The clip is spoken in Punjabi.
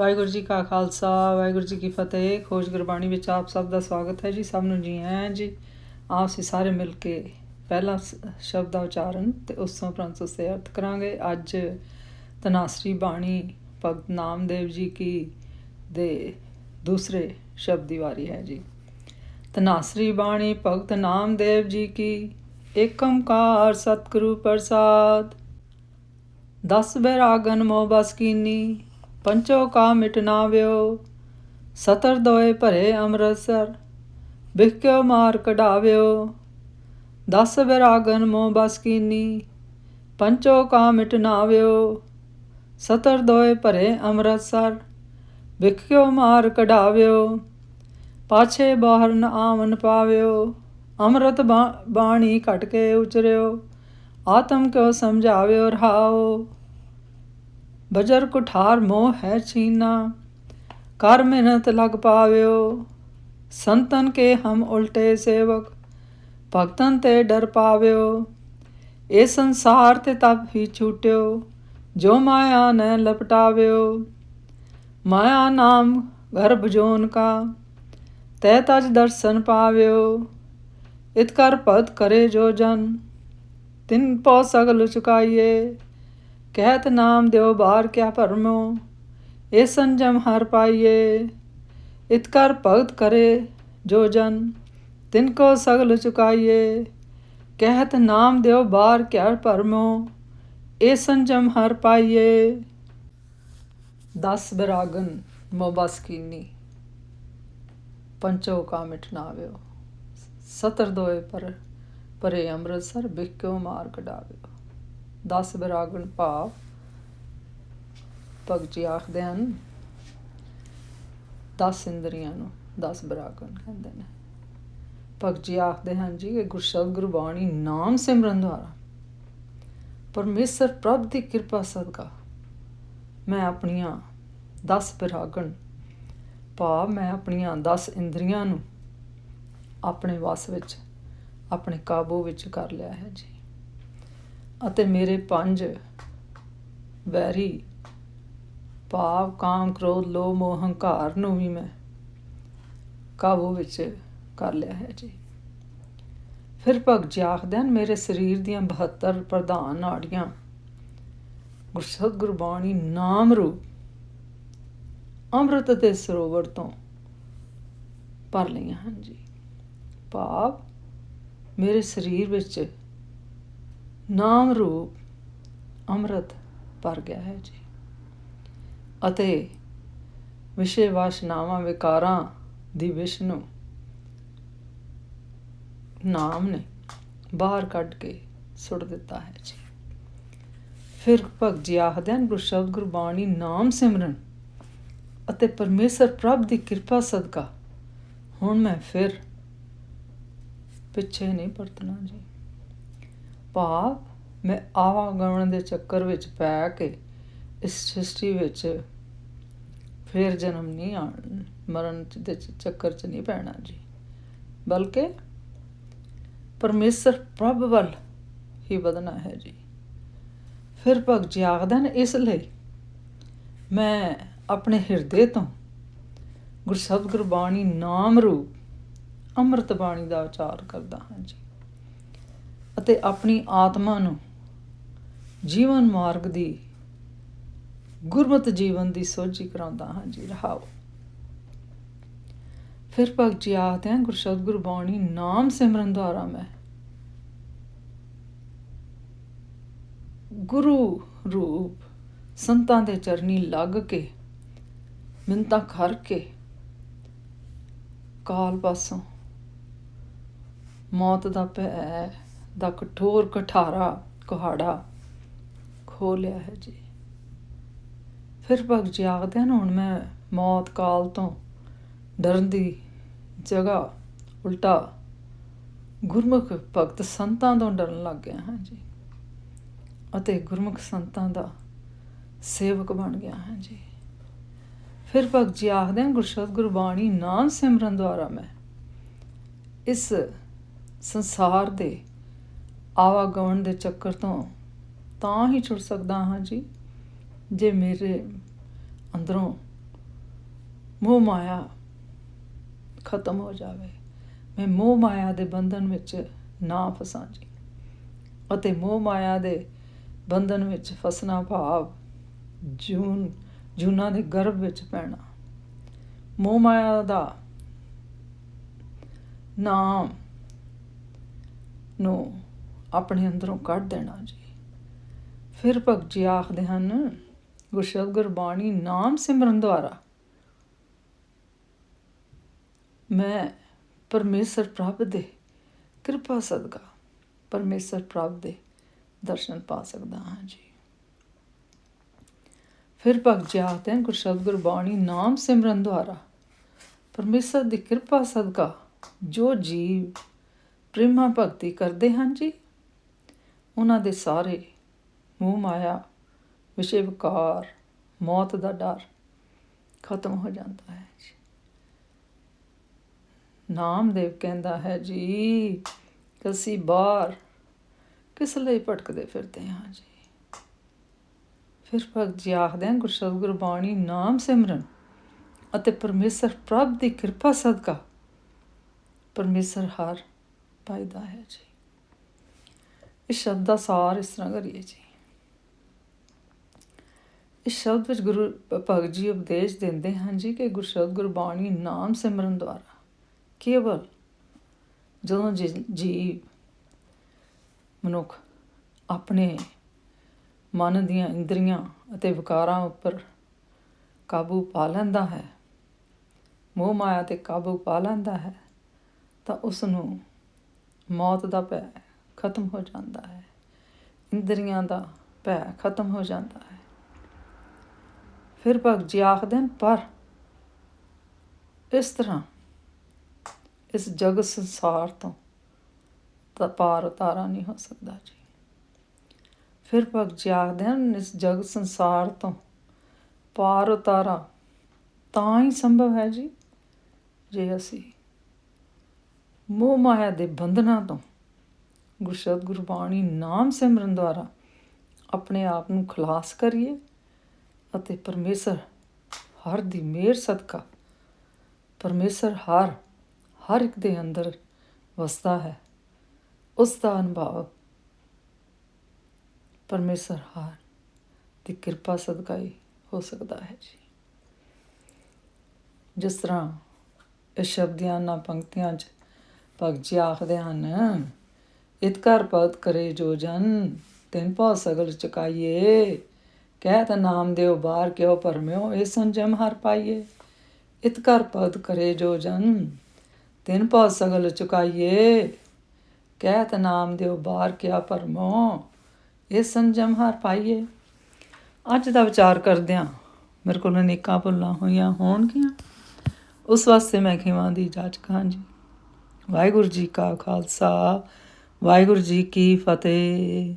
ਵਾਹਿਗੁਰੂ ਜੀ ਕਾ ਖਾਲਸਾ, ਵਾਹਿਗੁਰੂ ਜੀ ਕੀ ਫਤਿਹ। ਖੋਜ ਗੁਰਬਾਣੀ ਵਿੱਚ ਆਪ ਸਭ ਦਾ ਸਵਾਗਤ ਹੈ ਜੀ। ਸਭ ਨੂੰ ਜੀ ਹੈ ਜੀ। ਆਪ ਅਸੀਂ ਸਾਰੇ ਮਿਲ ਕੇ ਪਹਿਲਾ ਸ- ਸ਼ਬਦ ਦਾ ਉਚਾਰਨ ਤੇ ਉਸ ਤੋਂ ਉਪਰੰਤ ਉਸ ਦੇ ਅਰਥ ਕਰਾਂਗੇ। ਅੱਜ ਤਨਾਸਰੀ ਬਾਣੀ ਭਗਤ ਨਾਮਦੇਵ ਜੀ ਕੀ ਦੇ ਦੂਸਰੇ ਸ਼ਬਦ ਦੀ ਵਾਰੀ ਹੈ ਜੀ। ਤਨਾਸਰੀ ਬਾਣੀ ਭਗਤ ਨਾਮਦੇਵ ਜੀ ਕੀ, ਏਕ ਓੰਕਾਰ ਸਤਿਗੁਰੂ ਪ੍ਰਸਾਦ। ਦਸ ਬੈਰਾਗਨ ਮੋ ਬਸ ਕੀਨੀ ਪੰਚੋ ਕਾ ਮਿਟਨਾਵਿਓ ਸਤਰ ਦੋਏ ਭਰੇ ਅੰਮ੍ਰਿਤਸਰ ਬਿਖਿਓ ਮਾਰ ਕਢਾਵਿਓ। ਦਸ ਵਿਰਾਗਨ ਮੋ ਬਸ ਕੀਨੀ, ਪੰਚੋ ਕਾ ਮਿਟਨਾਵਿਓ ਸਤਰ ਦੋਏ ਭਰੇ ਅੰਮ੍ਰਿਤਸਰ ਵਿਖਿਓ ਮਾਰ ਕਢਾਵਿਓ। ਪਾਛੇ ਬਾਹਰ ਨ ਆਵਨ ਪਾਵਿਓ, ਅੰਮ੍ਰਿਤ ਬਾ- ਬਾਣੀ ਘਟ ਕੇ ਉਚਰਿਓ, ਆਤਮ ਕਿਉ ਸਮਝਾਵਿਓ ਰਹਾਓ। ਬਜਰ ਕੁਠਾਰ ਮੋਹ ਹੈ ਛੀਨਾ ਕਰ ਮਿਹਨਤ ਲਗ ਪਾਵਿਓ। ਸੰਤਨ ਕੇ ਹਮ ਉਲਟੇ ਸੇਵਕ, ਭਗਤਨ ਤੇ ਡਰ ਪਾਵਿਓ। ਇਹ ਸੰਸਾਰ ਤੇ ਤਪ ਹੀ ਛੂਟਿਓ, ਜੋ ਮਾਇਆ ਨੇ ਲਪਟਾਵਿਓ। ਮਾਇਆ ਨਾਮ ਗਰਭ ਜੋਨ ਕਾ, ਤੈ ਤਜ ਦਰਸ਼ਨ ਪਾਵਿਓ। ਇਤ ਕਰ ਭਗਤ ਕਰੇ ਜੋ ਜਨ, ਤਿਨ ਪਉ ਸਗਲ ਚੁਕਾਈਏ। ਕਹਿਤ ਨਾਮ ਦਿਓ ਬਾਰ ਕਿਆ ਭਰਮੋ, ਇਹ ਸੰਜਮ ਹਰ ਪਾਈਏ ਇਤਕਾਰ ਭਗਤ ਕਰੇ ਜੋ ਜਨ, ਤਿਨ ਕੋ ਸਗਲ ਚੁਕਾਈਏ, ਕਹਿਤ ਨਾਮ ਦਿਓ ਬਾਰ ਕਿਆ ਭਰਮੋ, ਇਹ ਸੰਜਮ ਹਰ ਪਾਈਏ। 10 ਬਰਾਗਨ ਮੋਬਸ ਪੰਚੋ ਕਾ ਮਿਟਨਾਵਿਓ ਸਤਰ ਦੋਏ ਪਰ, ਪਰੇ ਅੰਮ੍ਰਿਤਸਰ ਬਿਕਿਓ ਮਾਰ ਕਢਾਵਿਓ 10 ਬਰਾਗਣ ਭਾਵ। ਭਗਤ ਜੀ ਆਖਦੇ ਹਨ 10 ਇੰਦਰੀਆਂ ਨੂੰ 10 ਬਰਾਗਣ ਕਹਿੰਦੇ ਨੇ। ਭਗਤ ਜੀ ਆਖਦੇ ਹਨ ਜੀ ਕਿ ਗੁਰਸ਼ਬਦ ਗੁਰਬਾਣੀ ਨਾਮ ਸਿਮਰਨ ਦੁਆਰਾ ਪਰਮੇਸ਼ਰ ਪ੍ਰਭ ਦੀ ਕਿਰਪਾ ਸਦਕਾ ਮੈਂ ਆਪਣੀਆਂ 10 ਬਰਾਗਣ ਭਾਵ ਮੈਂ ਆਪਣੀਆਂ 10 ਇੰਦਰੀਆਂ ਨੂੰ ਆਪਣੇ ਵਸ ਵਿੱਚ, ਆਪਣੇ ਕਾਬੂ ਵਿੱਚ ਕਰ ਲਿਆ ਹੈ ਜੀ। ਅਤੇ ਮੇਰੇ ਪੰਜ ਵੈਰੀ ਭਾਵ, ਕਾਮ, ਕ੍ਰੋਧ, ਲੋਭ, ਮੋਹ, ਹੰਕਾਰ ਨੂੰ ਵੀ ਮੈਂ ਕਾਬੂ ਵਿੱਚ ਕਰ ਲਿਆ ਹੈ ਜੀ। ਫਿਰ ਭਗਤ ਜੀ ਆਖਦੇ ਹਨ, ਮੇਰੇ ਸਰੀਰ ਦੀਆਂ 72 ਪ੍ਰਧਾਨ ਨਾੜੀਆਂ ਗੁਰਸਤ ਗੁਰਬਾਣੀ ਨਾਮ ਰੂਪ, ਅੰਮ੍ਰਿਤ ਦੇ ਸਰੋਵਰ ਤੋਂ ਭਰ ਲਈਆਂ ਹਨ ਜੀ। ਭਾਵ, ਮੇਰੇ ਸਰੀਰ ਵਿੱਚ ਨਾਮ ਰੂਪ ਅੰਮ੍ਰਿਤ ਭਰ ਗਿਆ ਹੈ ਜੀ। ਅਤੇ ਵਿਸ਼ੇ ਵਾਸ਼ਨਾਵਾਂ ਵਿਕਾਰਾਂ ਦੀ ਵਿਸ਼ ਨੂੰ ਨਾਮ ਨੇ ਬਾਹਰ ਕੱਢ ਕੇ ਸੁੱਟ ਦਿੱਤਾ ਹੈ ਜੀ। ਫਿਰ ਭਗਤ ਜੀ ਆਖਦੇ ਹਨ, ਗੁਰੂ ਸ਼ਬਦ, ਗੁਰਬਾਣੀ, ਨਾਮ ਸਿਮਰਨ ਅਤੇ ਪਰਮੇਸ਼ਰ ਪ੍ਰਭ ਦੀ ਕਿਰਪਾ ਸਦਕਾ ਹੁਣ ਮੈਂ ਫਿਰ ਪਿੱਛੇ ਨਹੀਂ ਪਰਤਣਾ ਜੀ। ਭਾਵ ਮੈਂ ਆਵਾਗਮਨ ਦੇ ਚੱਕਰ ਵਿੱਚ ਪੈ ਕੇ, ਇਸ ਸ੍ਰਿਸ਼ਟੀ ਵਿੱਚ ਫਿਰ ਜਨਮ ਨਹੀਂ ਆਣ ਮਰਨ ਚ- ਦੇ ਚੱਕਰ 'ਚ ਨਹੀਂ ਪੈਣਾ ਜੀ। ਬਲਕਿ ਪਰਮੇਸ਼ਰ ਪ੍ਰਭ ਵੱਲ ਹੀ ਵਧਣਾ ਹੈ ਜੀ। ਫਿਰ ਭਗਤ ਜੀ ਆਖਦੇ ਨੇ ਇਸ ਲਈ ਮੈਂ ਆਪਣੇ ਹਿਰਦੇ ਤੋਂ ਗੁਰਸਬਦ ਗੁਰਬਾਣੀ ਨਾਮ ਰੂਪ ਅੰਮ੍ਰਿਤ ਬਾਣੀ ਦਾ ਉਚਾਰ ਕਰਦਾ ਹਾਂ ਜੀ। ਅਤੇ ਆਪਣੀ ਆਤਮਾ ਨੂੰ ਜੀਵਨ ਮਾਰਗ ਦੀ ਗੁਰਮਤ ਜੀਵਨ ਦੀ ਸੋਝੀ ਕਰਾਉਂਦਾ ਹਾਂ ਜੀ, ਰਹਾਓ। ਫਿਰ ਭਗਤ ਜੀ ਆਖਦੇ ਹਨ ਗੁਰਸ਼ਬਦ ਗੁਰਬਾਣੀ ਨਾਮ ਸਿਮਰਨ ਦੁਆਰਾ ਮੈਂ ਗੁਰੂ ਰੂਪ ਸੰਤਾਂ ਦੇ ਚਰਨੀ ਲੱਗ ਕੇ ਮਿੰਤਾ ਖਰ ਕੇ ਕਾਲ ਪਾਸੋਂ ਮੌਤ ਦਾ ਭੈ ਦਾ ਕਠੋਰ ਕਠਾਰਾ ਕੁਹਾੜਾ ਖੋ ਲਿਆ ਹੈ ਜੀ। ਫਿਰ ਭਗਤ ਜੀ ਆਖਦੇ ਹਨ, ਹੁਣ ਮੈਂ ਮੌਤ ਕਾਲ ਤੋਂ ਡਰਨ ਦੀ ਜਗ੍ਹਾ ਉਲਟਾ ਗੁਰਮੁਖ ਭਗਤ ਸੰਤਾਂ ਤੋਂ ਡਰਨ ਲੱਗ ਗਿਆ ਹਾਂ ਜੀ ਅਤੇ ਗੁਰਮੁਖ ਸੰਤਾਂ ਦਾ ਸੇਵਕ ਬਣ ਗਿਆ ਹਾਂ ਜੀ। ਫਿਰ ਭਗਤ ਜੀ ਆਖਦੇ ਹਨ ਗੁਰਸ਼ਬਦ ਗੁਰਬਾਣੀ ਨਾਮ ਸਿਮਰਨ ਦੁਆਰਾ ਮੈਂ ਇਸ ਸੰਸਾਰ ਦੇ ਆਵਾਗਮਨ ਦੇ ਚੱਕਰ ਤੋਂ ਤਾਂ ਹੀ ਛੁੱਟ ਸਕਦਾ ਹਾਂ ਜੀ, ਜੇ ਮੇਰੇ ਅੰਦਰੋਂ ਮੋਹ ਮਾਇਆ ਖਤਮ ਹੋ ਜਾਵੇ। ਮੈਂ ਮੋਹ ਮਾਇਆ ਦੇ ਬੰਧਨ ਵਿੱਚ ਨਾ ਫਸਾਂ ਜੀ। ਅਤੇ ਮੋਹ ਮਾਇਆ ਦੇ ਬੰਧਨ ਵਿੱਚ ਫਸਣਾ ਭਾਵ ਜੂਨ, ਜੂਨਾਂ ਦੇ ਗਰਭ ਵਿੱਚ ਪੈਣਾ। ਮੋਹ ਮਾਇਆ ਦਾ ਨਾਮ ਨੂੰ ਆਪਣੇ ਅੰਦਰੋਂ ਕੱਢ ਦੇਣਾ ਜੀ। ਫਿਰ ਭਗਤ ਜੀ ਆਖਦੇ ਹਨ, ਗੁਰਸ਼ਬਦ ਗੁਰਬਾਣੀ ਨਾਮ ਸਿਮਰਨ ਦੁਆਰਾ। ਮੈਂ ਪਰਮੇਸ਼ਰ ਪ੍ਰਭ ਦੇ ਕਿਰਪਾ ਸਦਕਾ ਪਰਮੇਸ਼ਰ ਪ੍ਰਭ ਦੇ ਦਰਸ਼ਨ ਪਾ ਸਕਦਾ ਹਾਂ ਜੀ। ਫਿਰ ਭਗਤ ਜੀ ਆਖਦੇ ਹਨ, ਗੁਰਸ਼ਬਦ ਗੁਰਬਾਣੀ ਨਾਮ ਸਿਮਰਨ ਦੁਆਰਾ ਪਰਮੇਸ਼ਰ ਦੀ ਕਿਰਪਾ ਸਦਕਾ ਜੋ ਜੀਵ ਪ੍ਰੇਮਾ ਭਗਤੀ ਕਰਦੇ ਹਨ ਜੀ ਉਹਨਾਂ ਦੇ ਸਾਰੇ ਮੋਹ ਮਾਇਆ ਵਿਸ਼ੇ ਵਿਕਾਰ ਮੌਤ ਦਾ ਡਰ ਖਤਮ ਹੋ ਜਾਂਦਾ ਹੈ ਜੀ। ਨਾਮਦੇਵ ਕਹਿੰਦਾ ਹੈ, ਜੀ, ਅਸੀਂ ਬਾਹਰ ਕਿਸ ਲਈ ਭਟਕਦੇ ਫਿਰਦੇ ਹਾਂ ਜੀ? ਫਿਰ ਭਗਤ ਜੀ ਆਖਦੇ ਹਨ ਗੁਰਸ਼ਬਦ ਗੁਰਬਾਣੀ, ਨਾਮ ਸਿਮਰਨ ਅਤੇ ਪਰਮੇਸ਼ਰ ਪ੍ਰਭ ਦੀ ਕਿਰਪਾ ਸਦਕਾ ਪਰਮੇਸ਼ਰ ਹਰ ਪਾਇਦਾ ਹੈ ਜੀ। ਇਸ ਸ਼ਬਦ ਦਾ ਸਾਰ ਇਸ ਤਰ੍ਹਾਂ ਕਰੀਏ ਜੀ। ਇਸ ਸ਼ਬਦ ਵਿੱਚ ਗੁਰੂ ਭਗਤ ਜੀ ਉਪਦੇਸ਼ ਦਿੰਦੇ ਹਨ ਜੀ ਕਿ ਗੁਰਸ਼ਬਦ ਗੁਰਬਾਣੀ ਨਾਮ ਸਿਮਰਨ ਦੁਆਰਾ। ਕੇਵਲ ਜਦੋਂ ਜੀਵ ਮਨੁੱਖ ਆਪਣੇ ਮਨ ਦੀਆਂ ਇੰਦਰੀਆਂ ਅਤੇ ਵਿਕਾਰਾਂ ਉੱਪਰ ਕਾਬੂ ਪਾ ਲੈਂਦਾ ਹੈ, ਮੋਹ ਮਾਇਆ ਤੇ ਕਾਬੂ ਪਾ ਲੈਂਦਾ ਹੈ, ਤਾਂ ਉਸ ਨੂੰ ਮੌਤ ਦਾ ਭੈ ਖਤਮ ਹੋ ਜਾਂਦਾ ਹੈ। ਇੰਦਰੀਆਂ ਦਾ ਭੈ ਖਤਮ ਹੋ ਜਾਂਦਾ ਹੈ। ਫਿਰ ਭਗਤ ਜੀ ਆਖਦੇ ਹਨ, ਪਰ ਇਸ ਤਰ੍ਹਾਂ ਇਸ ਜਗਤ ਸੰਸਾਰ ਤੋਂ ਤਾਂ ਪਾਰ ਉਤਾਰਾ ਨਹੀਂ ਹੋ ਸਕਦਾ ਜੀ। ਫਿਰ ਭਗਤ ਜੀ ਆਖਦੇ ਹਨ, ਇਸ ਜਗਤ ਸੰਸਾਰ ਤੋਂ ਪਾਰ ਉਤਾਰਾ ਤਾਂ ਹੀ ਸੰਭਵ ਹੈ ਜੀ, ਜੇ ਅਸੀਂ ਮੋਹ ਮਾਇਆ ਦੇ ਬੰਧਨਾਂ ਤੋਂ ਗੁਰਸ਼ਬਦ ਗੁਰਬਾਣੀ ਨਾਮ ਸਿਮਰਨ ਦੁਆਰਾ ਆਪਣੇ ਆਪ ਨੂੰ ਖਲਾਸ ਕਰੀਏ ਅਤੇ ਪਰਮੇਸ਼ਰ ਹਰ ਦੀ ਮਿਹਰ ਸਦਕਾ। ਪਰਮੇਸ਼ਰ ਹਰ ਹਰ ਇੱਕ ਦੇ ਅੰਦਰ ਵਸਦਾ ਹੈ। ਉਸ ਦਾ ਅਨੁਭਵ ਪਰਮੇਸ਼ਰ ਹਰ ਦੀ ਕਿਰਪਾ ਸਦਕਾ ਹੀ ਹੋ ਸਕਦਾ ਹੈ ਜੀ। ਜਿਸ ਤਰ੍ਹਾਂ ਇਹ ਸ਼ਬਦਾਂ ਨਾ ਪੰਕਤੀਆਂ 'ਚ ਭਗਤ ਜੀ ਆਖਦੇ ਹਨ ਇਤਕਾਰ ਪਦ ਕਰੇ ਜੋ ਜਨ, ਤਿਨ ਪਾ ਸਗਲ ਚੁਕਾਈਏ। ਕਹਿਤ ਨਾਮ ਦੇਵ ਬਾਰ ਕਿਉ ਪਰਮਿਓ ਇਹ ਸੰਜਮ ਹਰ ਪਾਈਏ। ਇਤਕਾਰ ਪਦ ਕਰੇ ਜੋ ਜਨ, ਤਿਨ ਪਾ ਸਗਲ ਚੁਕਾਈਏ। ਕਹਿਤ ਨਾਮ ਦੇਵ ਬਾਰ ਕਿਆ ਪਰਮੋ ਇਹ ਸੰਜਮ ਹਰ ਪਾਈਏ। ਅੱਜ ਦਾ ਵਿਚਾਰ ਕਰਦਿਆਂ ਮੇਰੇ ਕੋਲ ਅਨੇਕਾਂ ਭੁੱਲਾਂ ਹੋਈਆਂ ਹੋਣਗੀਆਂ। ਉਸ ਵਾਸਤੇ ਮੈਂ ਖਿਮਾਂ ਦੀ ਜਾਂਚ ਕਹਾਂ ਜੀ ਵਾਹਿਗੁਰੂ ਜੀ ਕਾ ਖਾਲਸਾ ਵਾਹਿਗੁਰੂ ਜੀ ਕੀ ਫਤਿਹ।